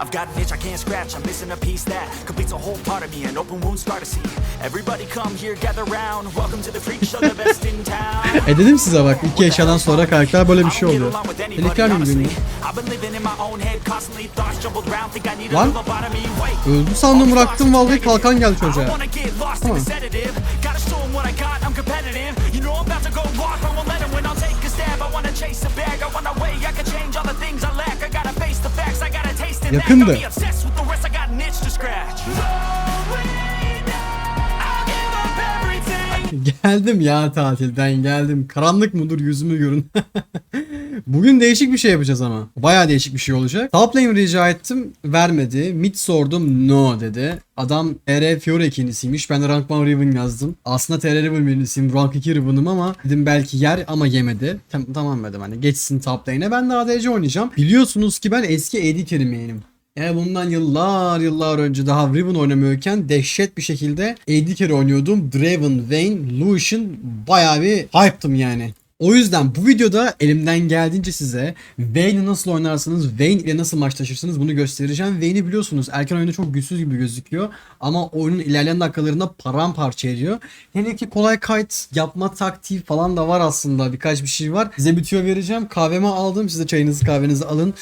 I've got an itch I can't scratch. I'm missing a piece that completes a whole part of me. An open wound scar to see. Everybody come here, gather round. Welcome to the freak show, the best in town. E dedim size bak iki eşyadan sonra karakter böyle bir şey oluyor. need a Lan. Öldü sandım bıraktım vallahi kalkan geldi çocuğa. a. I wanna chase a bag. I wanna weigh. I can change all the things I lack. I Yakındı. Geldim ya tatilden geldim. Karanlık mıdır yüzümü görün. Bugün değişik bir şey yapacağız ama. Bayağı değişik bir şey olacak. Top lane rica ettim. Vermedi. Mid sordum. No dedi. Adam TR Fiora ikincisiymiş. Ben de Rank 1 Riven yazdım. Aslında TR Riven birincisiyim. Rank 2 Riven'ım ama dedim belki yer ama yemedi. Tam, tamam dedim hani geçsin top lane'e. Ben de ADC oynayacağım. Biliyorsunuz ki ben eski AD carry'meyim. Yani bundan yıllar yıllar önce daha Riven oynamıyorken dehşet bir şekilde AD carry oynuyordum. Draven, Vayne, Lucian bayağı bir hype'tım yani. O yüzden bu videoda elimden geldiğince size Vayne'i nasıl oynarsınız, Vayne ile nasıl maçlaşırsınız bunu göstereceğim. Vayne'i biliyorsunuz erken oyunda çok güçsüz gibi gözüküyor ama oyunun ilerleyen dakikalarında paramparça ediyor. Hele ki kolay kite yapma taktiği falan da var aslında birkaç bir şey var. Size bir tüyo vereceğim. Kahvemi aldım. Siz de çayınızı kahvenizi alın.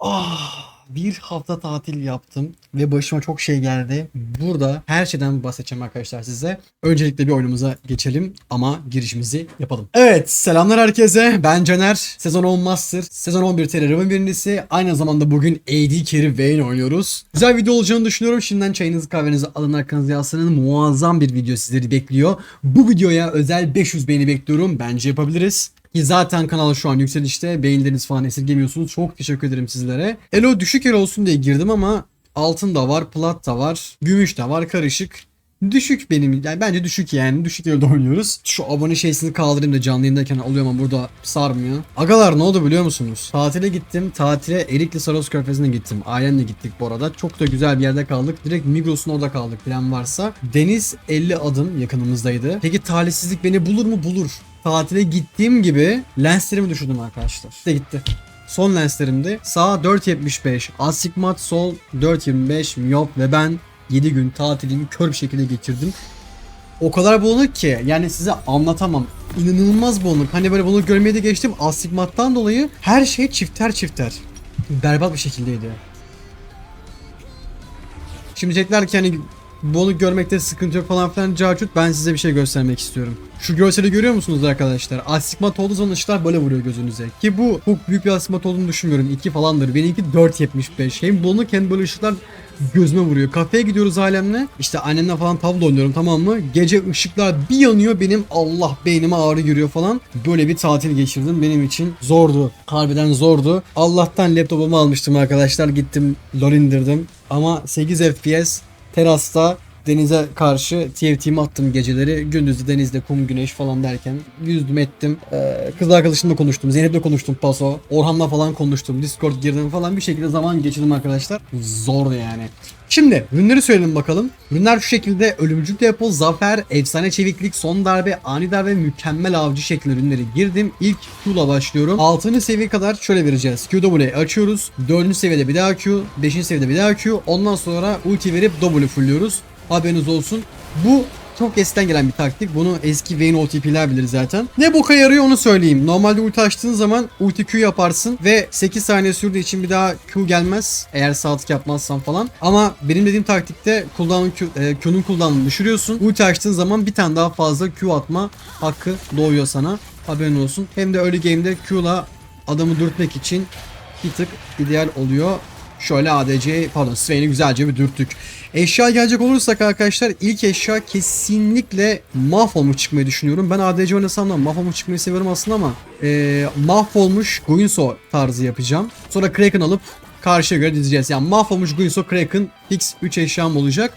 Ah bir hafta tatil yaptım ve başıma çok şey geldi. Burada her şeyden bahsedeceğim arkadaşlar size. Öncelikle bir oyunumuza geçelim ama girişimizi yapalım. Evet selamlar herkese. Ben Caner. Sezon 10 Master. Sezon 11 Terror'ın birincisi. Aynı zamanda bugün AD Carry Vayne oynuyoruz. Güzel video olacağını düşünüyorum. Şimdiden çayınızı kahvenizi alın arkanızı yaslanın. Muazzam bir video sizleri bekliyor. Bu videoya özel 500 beğeni bekliyorum. Bence yapabiliriz. Ki zaten kanal şu an yükselişte. Beğenileriniz falan esirgemiyorsunuz. Çok teşekkür ederim sizlere. Elo düşük el olsun diye girdim ama altın da var, plat da var, gümüş de var, karışık. Düşük benim yani bence düşük yani düşük elde oynuyoruz. Şu abone şeysini kaldırayım da canlı yayındayken oluyor ama burada sarmıyor. Agalar ne oldu biliyor musunuz? Tatile gittim. Tatile Erikli Saros Körfezi'ne gittim. Ailemle gittik bu arada. Çok da güzel bir yerde kaldık. Direkt Migros'un orada kaldık plan varsa. Deniz 50 adım yakınımızdaydı. Peki talihsizlik beni bulur mu? Bulur. Tatile gittiğim gibi lenslerimi düşürdüm arkadaşlar. İşte gitti. Son lenslerimdi. Sağ 4.75, astigmat sol 4.25, miyop ve ben 7 gün tatilimi kör bir şekilde geçirdim. O kadar bulanık ki yani size anlatamam. İnanılmaz bulanık. Hani böyle bunu görmeye de geçtim. Astigmattan dolayı her şey çifter çifter. Berbat bir şekildeydi. Şimdi diyecekler ki hani bunu görmekte sıkıntı yok falan filan carcut ben size bir şey göstermek istiyorum. Şu görseli görüyor musunuz arkadaşlar? Astigmat olduğu zaman ışıklar böyle vuruyor gözünüze. Ki bu çok büyük bir astigmat olduğunu düşünmüyorum. 2 falandır. Benimki 4.75. Hem bulanık hem böyle ışıklar gözüme vuruyor. Kafeye gidiyoruz alemle. İşte annemle falan tavla oynuyorum tamam mı? Gece ışıklar bir yanıyor benim Allah beynime ağrı giriyor falan. Böyle bir tatil geçirdim. Benim için zordu. Harbiden zordu. Allah'tan laptopumu almıştım arkadaşlar. Gittim LoL indirdim. Ama 8 FPS terasta denize karşı TFT'mi attım geceleri. Gündüzde denizde kum güneş falan derken yüzdüm ettim. Ee, kız arkadaşımla konuştum. Zeynep'le konuştum paso. Orhan'la falan konuştum. Discord girdim falan bir şekilde zaman geçirdim arkadaşlar. Zordu yani. Şimdi ürünleri söyleyelim bakalım. Ürünler şu şekilde ölümcül depo, zafer, efsane çeviklik, son darbe, ani darbe, mükemmel avcı şeklinde ürünleri girdim. İlk Q'la başlıyorum. 6. seviye kadar şöyle vereceğiz. QW'yi açıyoruz. 4. seviyede bir daha Q, 5. seviyede bir daha Q. Ondan sonra ulti verip W fullüyoruz. Haberiniz olsun. Bu çok eskiden gelen bir taktik. Bunu eski Vayne OTP'ler bilir zaten. Ne boka yarıyor onu söyleyeyim. Normalde ulti açtığın zaman ulti Q yaparsın ve 8 saniye sürdüğü için bir daha Q gelmez. Eğer saatlik yapmazsan falan. Ama benim dediğim taktikte cooldown Q, e, Q'nun cooldown'ını düşürüyorsun. Ulti açtığın zaman bir tane daha fazla Q atma hakkı doğuyor sana. Haberin olsun. Hem de early game'de Q'la adamı dürtmek için bir tık ideal oluyor. Şöyle ADC pardon Swain'i güzelce bir dürttük. Eşya gelecek olursak arkadaşlar ilk eşya kesinlikle mahvolmuş çıkmayı düşünüyorum. Ben ADC oynasam da mahvolmuş çıkmayı seviyorum aslında ama e, mahvolmuş Guinsoo tarzı yapacağım. Sonra Kraken alıp karşıya göre dizeceğiz. Yani mahvolmuş Guinsoo Kraken fix 3 eşyam olacak.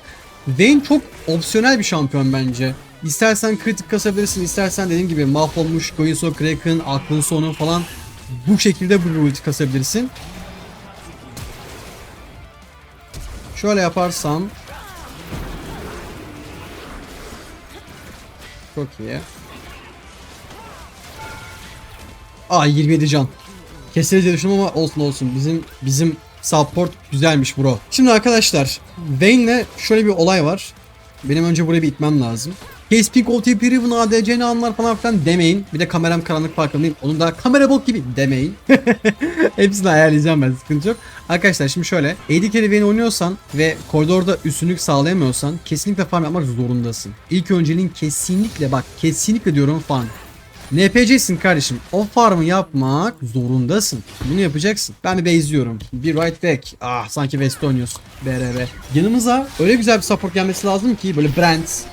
Vayne çok opsiyonel bir şampiyon bence. İstersen kritik kasabilirsin, istersen dediğim gibi mahvolmuş Guinsoo Kraken, aklın sonu falan bu şekilde bir ulti kasabilirsin. Şöyle yaparsam Çok iyi. Aa 27 can. Keseriz diye düşündüm ama olsun olsun. Bizim bizim support güzelmiş bro. Şimdi arkadaşlar Vayne'le şöyle bir olay var. Benim önce burayı bir itmem lazım. Case Peak OTP Riven ADC'ni anlar falan filan demeyin. Bir de kameram karanlık farkındayım. Onun da kamera bok gibi demeyin. Hepsini ayarlayacağım ben sıkıntı yok. Arkadaşlar şimdi şöyle. AD carry oynuyorsan ve koridorda üstünlük sağlayamıyorsan kesinlikle farm yapmak zorundasın. İlk önceliğin kesinlikle bak kesinlikle diyorum farm. NPC'sin kardeşim. O farmı yapmak zorundasın. Bunu yapacaksın. Ben bir base'liyorum. Bir right back. Ah sanki West oynuyorsun. BRB. Yanımıza öyle güzel bir support gelmesi lazım ki böyle Brent,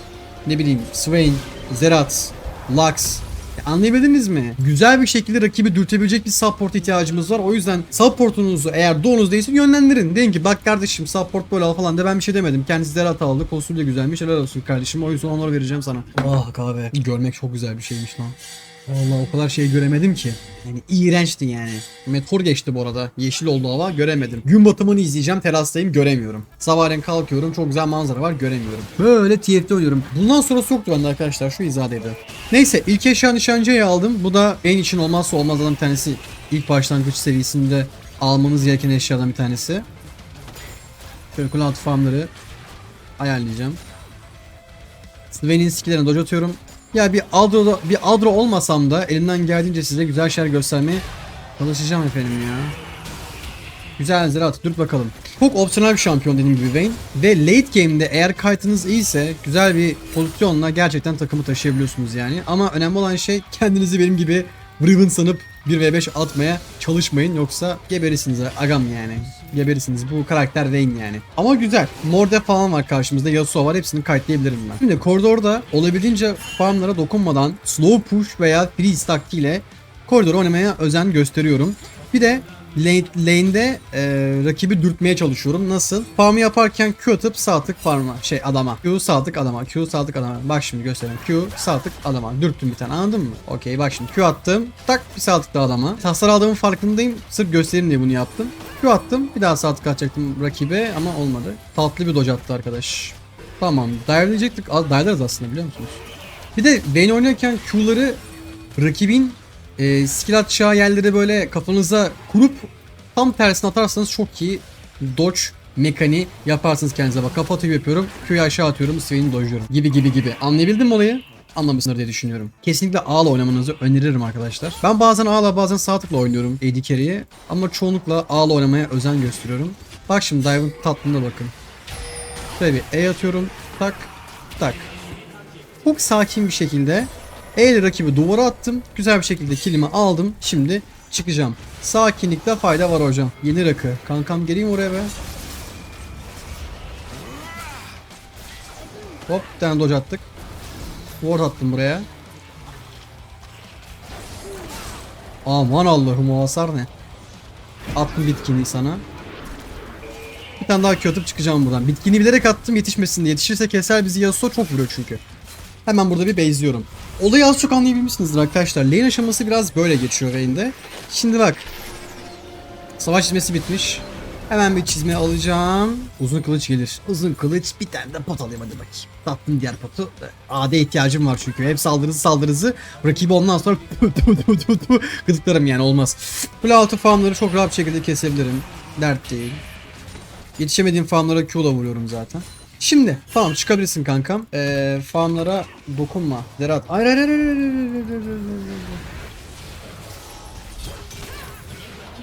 ne bileyim Swain, Zerat, Lux. Ya Anlayabildiniz mi? Güzel bir şekilde rakibi dürtebilecek bir support ihtiyacımız var. O yüzden supportunuzu eğer doğunuz değilse yönlendirin. Deyin ki bak kardeşim support böyle al falan de ben bir şey demedim. Kendisi Zerat aldı. Kostüm de güzelmiş. Helal olsun kardeşim. O yüzden onları vereceğim sana. Ah kahve. Görmek çok güzel bir şeymiş lan. Vallahi o kadar şey göremedim ki. Yani iğrençti yani. Meteor geçti bu arada. Yeşil oldu hava göremedim. Gün batımını izleyeceğim terastayım göremiyorum. Sabahleyin kalkıyorum çok güzel manzara var göremiyorum. Böyle TFT oynuyorum. Bundan sonra yoktu bende arkadaşlar şu izadeydi. Neyse ilk eşya nişancıyı aldım. Bu da en için olmazsa olmazlardan bir tanesi. İlk başlangıç seviyesinde almamız gereken eşyadan bir tanesi. Şöyle kule altı farmları ayarlayacağım. Sven'in skillerini dodge atıyorum. Ya bir Adro bir Adro olmasam da elimden geldiğince size güzel şeyler göstermeye çalışacağım efendim ya. Güzel Zerat dur bakalım. Çok opsiyonel bir şampiyon dediğim gibi Vayne. Ve late game'de eğer kayıtınız iyiyse güzel bir pozisyonla gerçekten takımı taşıyabiliyorsunuz yani. Ama önemli olan şey kendinizi benim gibi Riven sanıp 1v5 atmaya çalışmayın yoksa geberirsiniz agam yani. Geberirsiniz bu karakter Vayne yani. Ama güzel. Morde falan var karşımızda Yasuo var hepsini kayıtlayabilirim ben. Şimdi koridorda olabildiğince farmlara dokunmadan slow push veya freeze taktiğiyle koridor oynamaya özen gösteriyorum. Bir de lane, lane'de e, rakibi dürtmeye çalışıyorum. Nasıl? Farmı yaparken Q atıp sağ tık farma. Şey adama. Q sağ tık adama. Q sağ tık adama. Bak şimdi göstereyim. Q sağ tık adama. Dürttüm bir tane anladın mı? Okey bak şimdi Q attım. Tak bir sağ tık da adama. Hasar aldığımın farkındayım. Sırf göstereyim diye bunu yaptım. Q attım. Bir daha sağ tık atacaktım rakibe ama olmadı. Tatlı bir dodge attı arkadaş. Tamam. Dive'leyecektik. Dive'larız aslında biliyor musunuz? Bir de Vayne oynarken Q'ları rakibin e, skill atacağı yerleri böyle kafanıza kurup tam tersine atarsanız çok iyi dodge mekaniği yaparsınız kendinize. Bak kapatıp yapıyorum. Q'yu aşağı atıyorum. Swain'i dojluyorum. Gibi gibi gibi. Anlayabildin mi olayı? Anlamışsındır diye düşünüyorum. Kesinlikle A'la oynamanızı öneririm arkadaşlar. Ben bazen A'la bazen sağ tıkla oynuyorum AD carry'i. Ama çoğunlukla A'la oynamaya özen gösteriyorum. Bak şimdi Dive'ın tatlında bakın. Şöyle bir E atıyorum. Tak. Tak. Çok sakin bir şekilde E ile rakibi duvara attım. Güzel bir şekilde kilimi aldım. Şimdi çıkacağım. Sakinlikte fayda var hocam. Yeni rakı. Kankam geleyim oraya be. Hop bir tane dodge attık. Ward attım buraya. Aman Allah'ım o hasar ne? Attım bitkini sana. Bir tane daha kötü çıkacağım buradan. Bitkini bilerek attım yetişmesin diye. Yetişirse keser bizi Yasuo çok vuruyor çünkü. Hemen burada bir base'liyorum. Olayı az çok anlayabilmişsinizdir arkadaşlar. Lane aşaması biraz böyle geçiyor Vayne'de. Şimdi bak. Savaş çizmesi bitmiş. Hemen bir çizme alacağım. Uzun kılıç gelir. Uzun kılıç bir tane de pot alayım hadi bakayım. Tattım diğer potu. AD ihtiyacım var çünkü. Hep saldırısı saldırısı. Rakibi ondan sonra gıdıklarım yani olmaz. Kule altı farmları çok rahat şekilde kesebilirim. Dert değil. Yetişemediğim farmlara Q'la vuruyorum zaten. Şimdi tamam çıkabilirsin kankam. Ee, farmlara dokunma. Zerat. Hayır hayır hayır, hayır, hayır, hayır, hayır, hayır.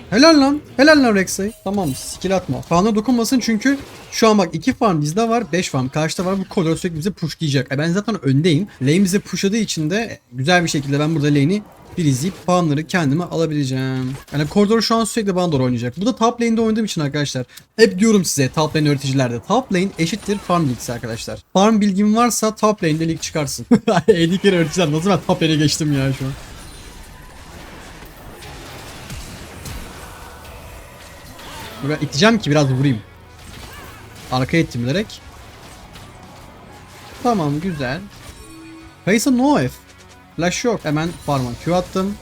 Helal lan. Helal lan Rex'e. Tamam skill atma. Farm'a dokunmasın çünkü şu an bak 2 farm bizde var 5 farm karşıda var bu koridor sürekli bize pushlayacak. E ben zaten öndeyim. Lane bize pushladığı için de güzel bir şekilde ben burada lane'i bir izleyip farmları kendime alabileceğim. Yani koridor şu an sürekli bana doğru oynayacak. Bu da top lane'de oynadığım için arkadaşlar. Hep diyorum size top lane öğreticilerde. Top lane eşittir farm bilgisi arkadaşlar. Farm bilgin varsa top lane'de lig çıkarsın. 50 kere öğreticiler nasıl ben top lane'e geçtim ya şu an. Ben iteceğim ki biraz vurayım. Arkaya ettim bilerek. Tamam güzel. Kayısa no F. Flash yok. Hemen farma Q attım.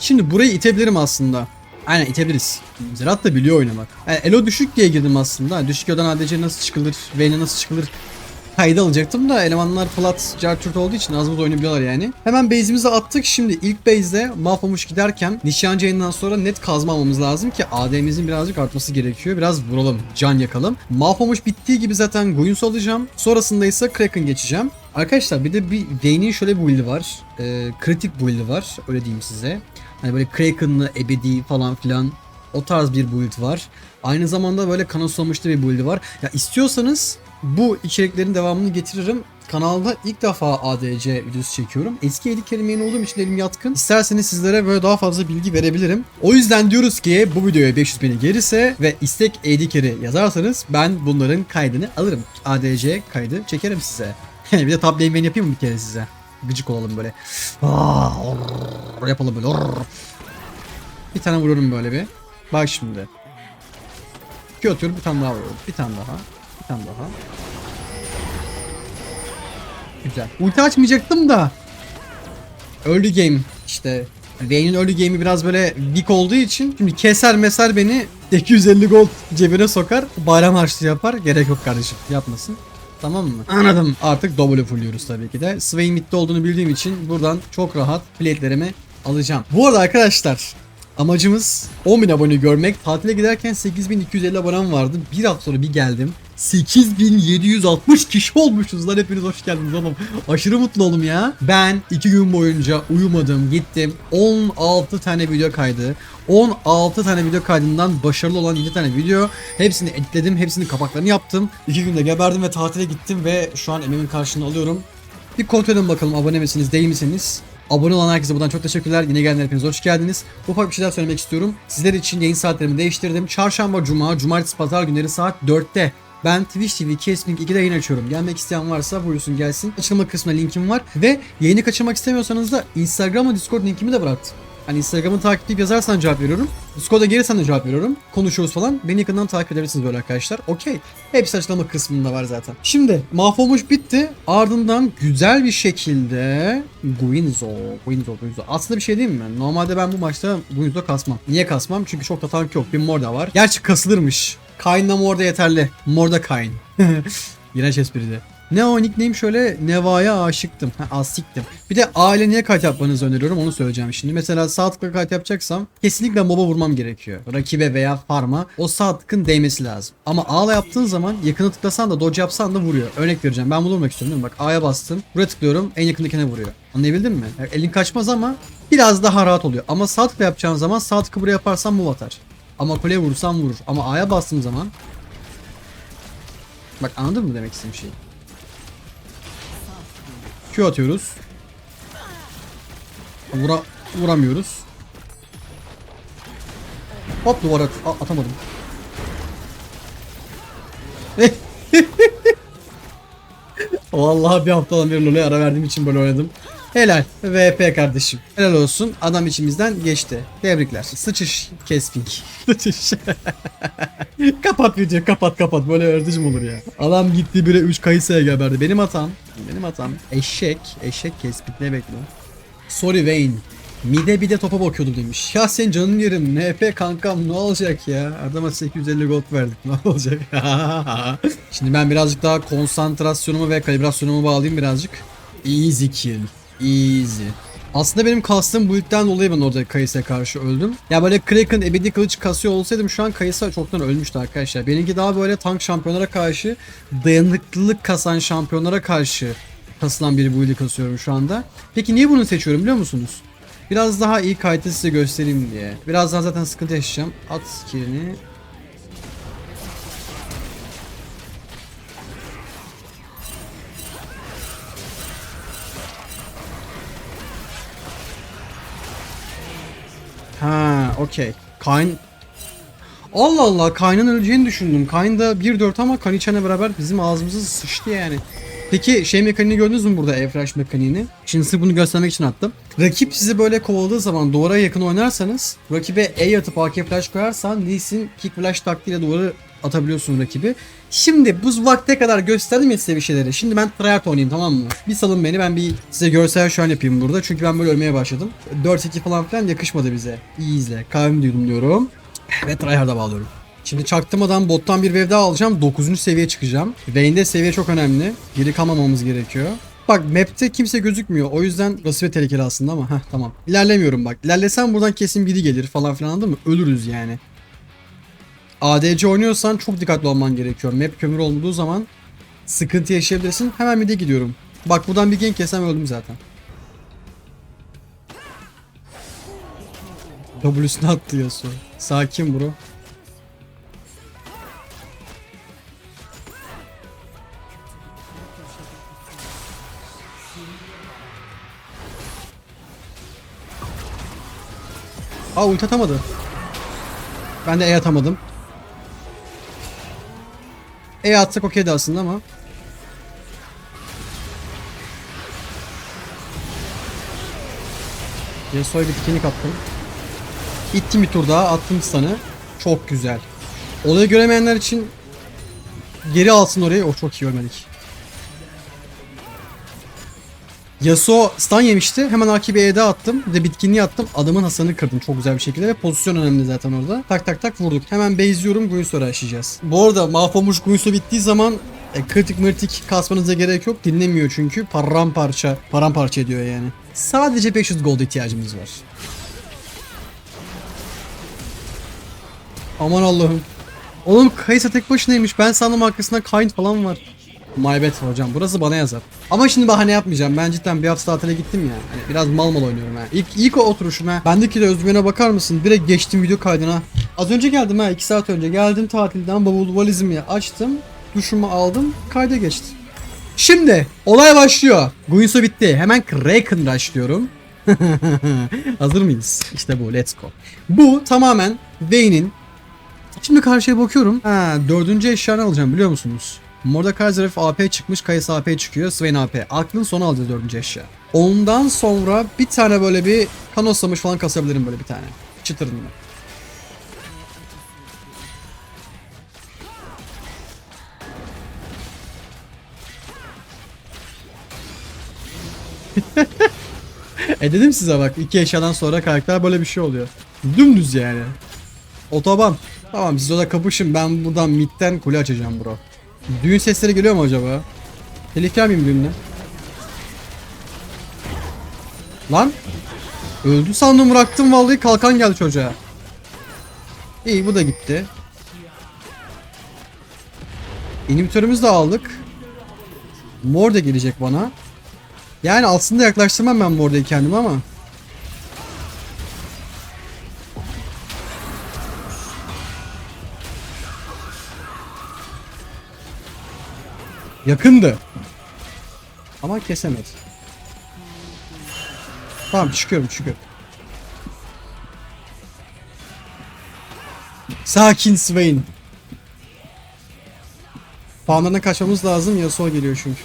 Şimdi burayı itebilirim aslında. Aynen itebiliriz. Zerat da biliyor oynamak. Yani Elo düşük diye girdim aslında. Düşük Elo'dan ADC nasıl çıkılır, Vayne'e nasıl çıkılır kayda alacaktım da elemanlar plat cartürt olduğu için az buz oynayabiliyorlar yani. Hemen base'imizi attık. Şimdi ilk base'de mahvolmuş giderken nişancı yayından sonra net kazma almamız lazım ki AD'mizin birazcık artması gerekiyor. Biraz vuralım, can yakalım. Mahvolmuş bittiği gibi zaten Goyunsu alacağım. Sonrasında ise Kraken geçeceğim. Arkadaşlar bir de bir Vayne'in şöyle bir build'i var. Ee, kritik build'i var. Öyle diyeyim size. Hani böyle Kraken'lı, ebedi falan filan o tarz bir build var. Aynı zamanda böyle kana susamışlı bir build var. Ya istiyorsanız bu içeriklerin devamını getiririm. Kanalda ilk defa ADC videosu çekiyorum. Eski edik kelimeyen olduğum için elim yatkın. İsterseniz sizlere böyle daha fazla bilgi verebilirim. O yüzden diyoruz ki bu videoya 500 bini gelirse ve istek edik yazarsanız ben bunların kaydını alırım. ADC kaydı çekerim size. bir de top lane yapayım mı bir kere size? Gıcık olalım böyle. Aa, orr, yapalım böyle. orr. Bir tane vururum böyle bir. Bak şimdi. Q atıyorum bir tane daha vuruyorum. Bir tane daha. Bir tane daha. Güzel. Ulti açmayacaktım da. Early game işte. Vayne'in early game'i biraz böyle weak olduğu için şimdi keser meser beni 250 gold cebine sokar bayram harçlığı yapar gerek yok kardeşim yapmasın Tamam mı? Anladım. Artık double fullüyoruz tabii ki de. Swain midde olduğunu bildiğim için buradan çok rahat plate'lerimi alacağım. Bu arada arkadaşlar Amacımız 10.000 abone görmek. Tatile giderken 8250 abonem vardı. Bir hafta sonra bir geldim. 8760 kişi olmuşuz lan hepiniz hoş geldiniz oğlum. Aşırı mutlu oldum ya. Ben 2 gün boyunca uyumadım gittim. 16 tane video kaydı. 16 tane video kaydından başarılı olan 7 tane video. Hepsini editledim. Hepsinin kapaklarını yaptım. 2 günde geberdim ve tatile gittim ve şu an emeğimin karşılığını alıyorum. Bir kontrol edin bakalım abone misiniz değil misiniz? Abone olan herkese buradan çok teşekkürler. Yine gelenler hepiniz hoş geldiniz. Ufak bir şeyler söylemek istiyorum. Sizler için yayın saatlerimi değiştirdim. Çarşamba, cuma, cumartesi, pazar günleri saat 4'te ben Twitch TV Kesming 2'de yayın açıyorum. Gelmek isteyen varsa buyursun gelsin. Açıklama kısmına linkim var. Ve yayını kaçırmak istemiyorsanız da Instagram ve Discord linkimi de bıraktım. Hani Instagram'ı takip edip yazarsan cevap veriyorum. Discord'a gelirsen de cevap veriyorum. Konuşuyoruz falan. Beni yakından takip edebilirsiniz böyle arkadaşlar. Okey. Hepsi açıklama kısmında var zaten. Şimdi mahvolmuş bitti. Ardından güzel bir şekilde Guinzo, Guinzo, Guinzo. Aslında bir şey diyeyim mi? Normalde ben bu maçta Guinzo kasmam. Niye kasmam? Çünkü çok da tank yok. Bir mor da var. Gerçi kasılırmış. Kain'la mor da yeterli. Mor da Kain. İğrenç espriydi. Ne o nickname şöyle Neva'ya aşıktım. Ha asiktim. Bir de aile niye kayıt yapmanızı öneriyorum onu söyleyeceğim şimdi. Mesela sağ tıkla kayıt yapacaksam kesinlikle moba vurmam gerekiyor. Rakibe veya farma o sağ tıkın değmesi lazım. Ama A'la yaptığın zaman yakını tıklasan da dodge yapsan da vuruyor. Örnek vereceğim. Ben bunu vurmak istiyorum değil mi? Bak A'ya bastım. Buraya tıklıyorum. En yakındakine vuruyor. Anlayabildin mi? Yani elin kaçmaz ama biraz daha rahat oluyor. Ama sağ tıkla yapacağın zaman sağ buraya yaparsan move atar. Ama kuleye vurursam vurur. Ama A'ya bastığım zaman Bak anladın mı demek istediğim şeyi? Atıyoruz. Vura, vuramıyoruz. Hop duvara at- atamadım. Vallahi bir haftadan beri LoL'e ara verdiğim için böyle oynadım. Helal. VP kardeşim. Helal olsun. Adam içimizden geçti. Tebrikler. Sıçış Kesping. Sıçış. kapat video kapat kapat. Böyle mi olur ya? Adam gitti bire 3 kayısıya geberdi. Benim hatam. Benim hatam. Eşek. Eşek Kesping ne bekliyor? Sorry Wayne. Mide bir de topa bakıyordum demiş. Ya sen canım yerim. NP kankam ne olacak ya? Adama 850 gold verdik. Ne olacak? Şimdi ben birazcık daha konsantrasyonumu ve kalibrasyonumu bağlayayım birazcık. Easy kill. Easy. Aslında benim kastım build'den dolayı ben orada Kayısı'ya karşı öldüm. Ya böyle Kraken ebedi kılıç kasıyor olsaydım şu an Kayısı çoktan ölmüştü arkadaşlar. Benimki daha böyle tank şampiyonlara karşı dayanıklılık kasan şampiyonlara karşı kasılan bir build'i kasıyorum şu anda. Peki niye bunu seçiyorum biliyor musunuz? Biraz daha iyi kaydı size göstereyim diye. Birazdan zaten sıkıntı yaşayacağım. At skillini. Ha, okey. Kayn Allah Allah Kayn'ın öleceğini düşündüm. Kayn da 1-4 ama Kaniçen'le beraber bizim ağzımızı sıçtı yani. Peki şey mekaniğini gördünüz mü burada Efraş mekaniğini? Şimdi size bunu göstermek için attım. Rakip sizi böyle kovaladığı zaman duvara yakın oynarsanız rakibe E atıp AK flash koyarsan Lee Sin kick flash taktiğiyle duvarı atabiliyorsun rakibi. Şimdi bu vakte kadar gösterdim ya size bir şeyleri. Şimdi ben tryhard oynayayım tamam mı? Bir salın beni ben bir size görsel şu an yapayım burada. Çünkü ben böyle ölmeye başladım. 4-2 falan filan yakışmadı bize. İyi izle. Kahvemi duydum diyorum. Ve tryhard'a bağlıyorum. Şimdi çaktırmadan bottan bir wave alacağım. 9. seviye çıkacağım. Vayne'de seviye çok önemli. Geri kalmamamız gerekiyor. Bak map'te kimse gözükmüyor. O yüzden burası ve tehlikeli aslında ama heh tamam. İlerlemiyorum bak. İlerlesem buradan kesin biri gelir falan filan anladın mı? Ölürüz yani. ADC oynuyorsan çok dikkatli olman gerekiyor. Map kömür olduğu zaman sıkıntı yaşayabilirsin. Hemen mid'e gidiyorum. Bak buradan bir gank yesem öldüm zaten. W'sunu attı Yasuo. Sakin bro. Aa ulti atamadı. Ben de E atamadım. E atsak okeydi aslında ama. Yasuo'ya bir dikenlik attım. İttim bir tur daha attım stun'ı. Çok güzel. Olayı göremeyenler için geri alsın orayı. O çok iyi ölmedik. Yasuo stun yemişti. Hemen rakibi E'de attım. Bir de bitkinliği attım. Adamın hasarını kırdım çok güzel bir şekilde ve pozisyon önemli zaten orada. Tak tak tak vurduk. Hemen base'liyorum Guinsoo'yu aşacağız. Bu arada mahvolmuş Guinsoo bittiği zaman e, kritik mırtik kasmanıza gerek yok. Dinlemiyor çünkü. Paramparça, paramparça ediyor yani. Sadece 500 gold ihtiyacımız var. Aman Allah'ım. Oğlum Kaysa tek başınaymış. Ben sandım arkasında Kind falan var. My bad hocam. Burası bana yazar. Ama şimdi bahane yapmayacağım. Ben cidden bir hafta tatile gittim ya. Hani biraz mal mal oynuyorum ha. İlk, ilk o oturuşum ha. Bendeki de özgüvene bakar mısın? Direkt geçtim video kaydına. Az önce geldim ha. 2 saat önce. Geldim tatilden. Bavul valizimi açtım. Duşumu aldım. Kayda geçtim. Şimdi olay başlıyor. Guinsoo bitti. Hemen Kraken başlıyorum. Hazır mıyız? İşte bu. Let's go. Bu tamamen Vayne'in Şimdi karşıya bakıyorum. Ha, dördüncü eşyanı alacağım biliyor musunuz? Mordekaiser AP çıkmış, Kayısı AP çıkıyor, Swain AP. Aklın sonu alacağız dördüncü eşya. Ondan sonra bir tane böyle bir kanoslamış falan kasabilirim böyle bir tane. Çıtırında. e dedim size bak iki eşyadan sonra karakter böyle bir şey oluyor. Dümdüz yani. Otoban. Tamam siz orada kapışın ben buradan midden kule açacağım bro. Düğün sesleri geliyor mu acaba? Tehlikeli miyim düğünde? Lan. Öldü sandım bıraktım vallahi kalkan geldi çocuğa. İyi bu da gitti. İnhibitörümüzü de aldık. Mor da gelecek bana. Yani aslında yaklaştırmam ben Mor'dayı kendime ama. Yakındı. Ama kesemedi. Tamam çıkıyorum çıkıyorum. Sakin Swain. Farmlarına kaçmamız lazım. Yasuo geliyor çünkü.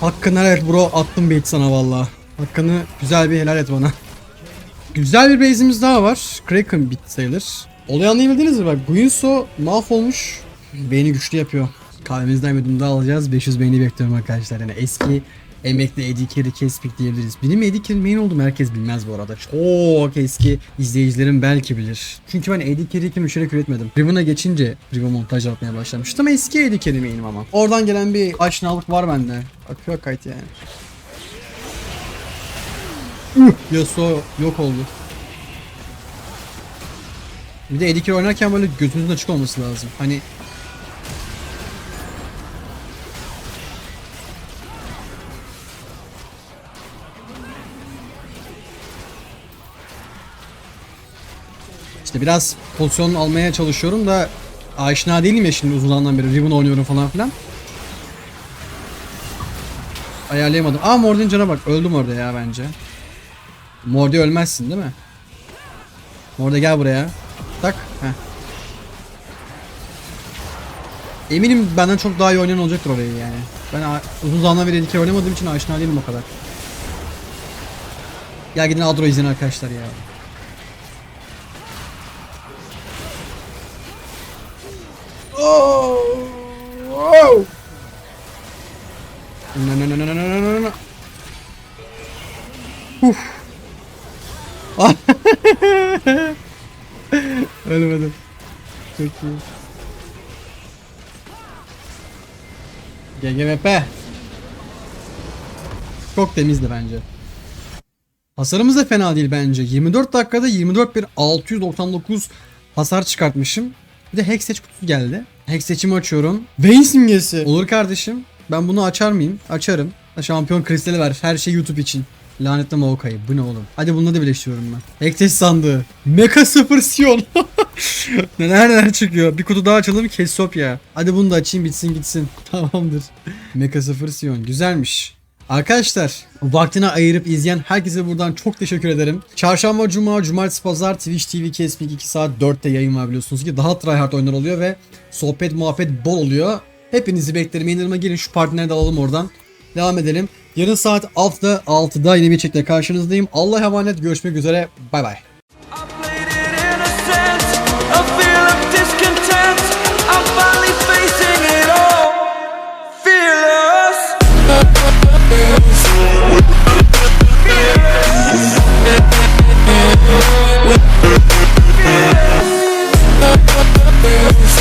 Hakkını helal et bro. Attım bait sana valla. Hakkını güzel bir helal et bana. Güzel bir base'imiz daha var. Kraken bit sayılır. Olayı anlayabildiniz mi? Bak Guinsoo mahvolmuş. Beyni güçlü yapıyor. Kahvemizden bir dumda alacağız. 500 beyni bekliyorum arkadaşlar. Yani eski emekli Eddie Carey Kespik diyebiliriz. Benim Eddie Carey'in main olduğumu herkes bilmez bu arada. Çok eski izleyicilerim belki bilir. Çünkü ben Eddie Carey'ken müşterek üretmedim. Riven'a geçince Riven montaj yapmaya başlamıştım. Eski Eddie Carey main'im ama. Oradan gelen bir aşinalık var bende. Akıyor kayıt yani. Yasuo yok oldu. Bir de Eddie Carey oynarken böyle gözünüzün açık olması lazım. Hani İşte biraz pozisyon almaya çalışıyorum da aşina değilim ya şimdi uzun zamandan beri Riven oynuyorum falan filan. Ayarlayamadım. Aa Mordin cana bak öldüm orada ya bence. Mordi ölmezsin değil mi? Mordi gel buraya. Tak. Heh. Eminim benden çok daha iyi oynayan olacaktır orayı yani. Ben uzun zamandan beri dikey oynamadığım için aşina değilim o kadar. Gel gidin Adro izleyin arkadaşlar ya. No, no, no, no, no, no, no, no. Uf. Ölmedim. Çok iyi. GGVP. Çok temizdi bence. Hasarımız da fena değil bence. 24 dakikada 24 bir 699 hasar çıkartmışım. Bir de Hextech kutusu geldi. Hextech'imi açıyorum. Vayne simgesi. Olur kardeşim. Ben bunu açar mıyım? Açarım. Şampiyon kristali ver. Her şey YouTube için. Lanetli Maokai'yi. Bu ne oğlum? Hadi bununla da birleştiriyorum ben. Hextech sandığı. Mecha 0 Sion. neler neler çıkıyor. Bir kutu daha açalım. Kesopya. Hadi bunu da açayım bitsin gitsin. Tamamdır. Mecha 0 Sion. Güzelmiş. Arkadaşlar vaktini ayırıp izleyen herkese buradan çok teşekkür ederim. Çarşamba, cuma, cumartesi, pazar Twitch TV Kesmik 2 saat 4'te yayın var biliyorsunuz ki daha tryhard oyunlar oluyor ve sohbet muhabbet bol oluyor. Hepinizi beklerim. Yenilerime gelin şu partneri de alalım oradan. Devam edelim. Yarın saat 6'da 6'da yeni bir çekte karşınızdayım. Allah'a emanet. Görüşmek üzere. Bay bay. Feels